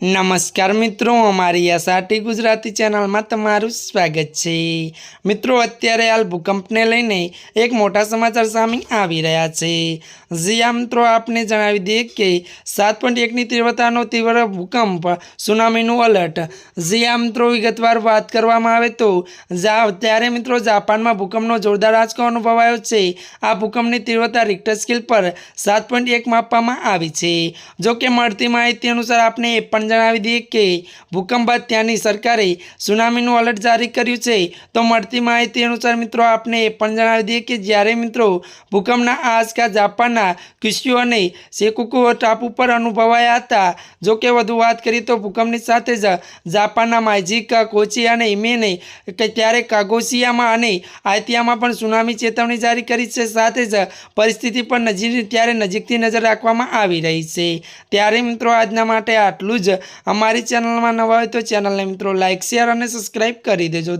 નમસ્કાર મિત્રો, અમારી એસઆરટી ગુજરાતી ચેનલમાં તમારું સ્વાગત છે. મિત્રો, અત્યારે હાલ ભૂકંપને લઈને એક મોટા સમાચાર સામે આવી રહ્યા છે. જી મિત્રો, આપને જણાવી દઈએ કે સાત પોઈન્ટ એકની તીવ્રતાનો તીવ્ર ભૂકંપ સુનામીનું અલર્ટ જી મિત્રો, વિગતવાર વાત કરવામાં આવે તો ત્યારે મિત્રો, જાપાનમાં ભૂકંપનો જોરદાર આંચકો અનુભવાયો છે. આ ભૂકંપની તીવ્રતા રિક્ટર સ્કેલ પર સાત પોઈન્ટ એક માપવામાં આવી છે. જોકે મળતી માહિતી અનુસાર આપને એ પણ જણાવી દઈએ કે ભૂકંપ બાદ ત્યાંની સરકારે સુનામીનું અલર્ટ જારી કર્યું છે. તો મળતી માહિતી અનુસાર મિત્રો, આપને પણ જણાવી દઈએ કે જ્યારે મિત્રો ભૂકંપના આંચકા જાપાનના ક્યુસ્યુ અને સેકુકુ ટાપુ પર અનુભવાયા હતા. જો કે વધુ વાત કરીએ તો ભૂકંપની સાથે જ જાપાનના માઇજિકા, કોચી અને ઇમેને ત્યારે કાગોશિયામાં અને આયતિયામાં પણ સુનામી ચેતવણી જારી કરી છે. સાથે જ પરિસ્થિતિ પર નજીક, ત્યારે નજીકથી નજર રાખવામાં આવી રહી છે. ત્યારે મિત્રો, આજના માટે આટલું જ. અમારી ચેનલમાં નવા હોય તો ચેનલને મિત્રો લાઇક શેર અને સબસ્ક્રાઈબ કરી દેજો.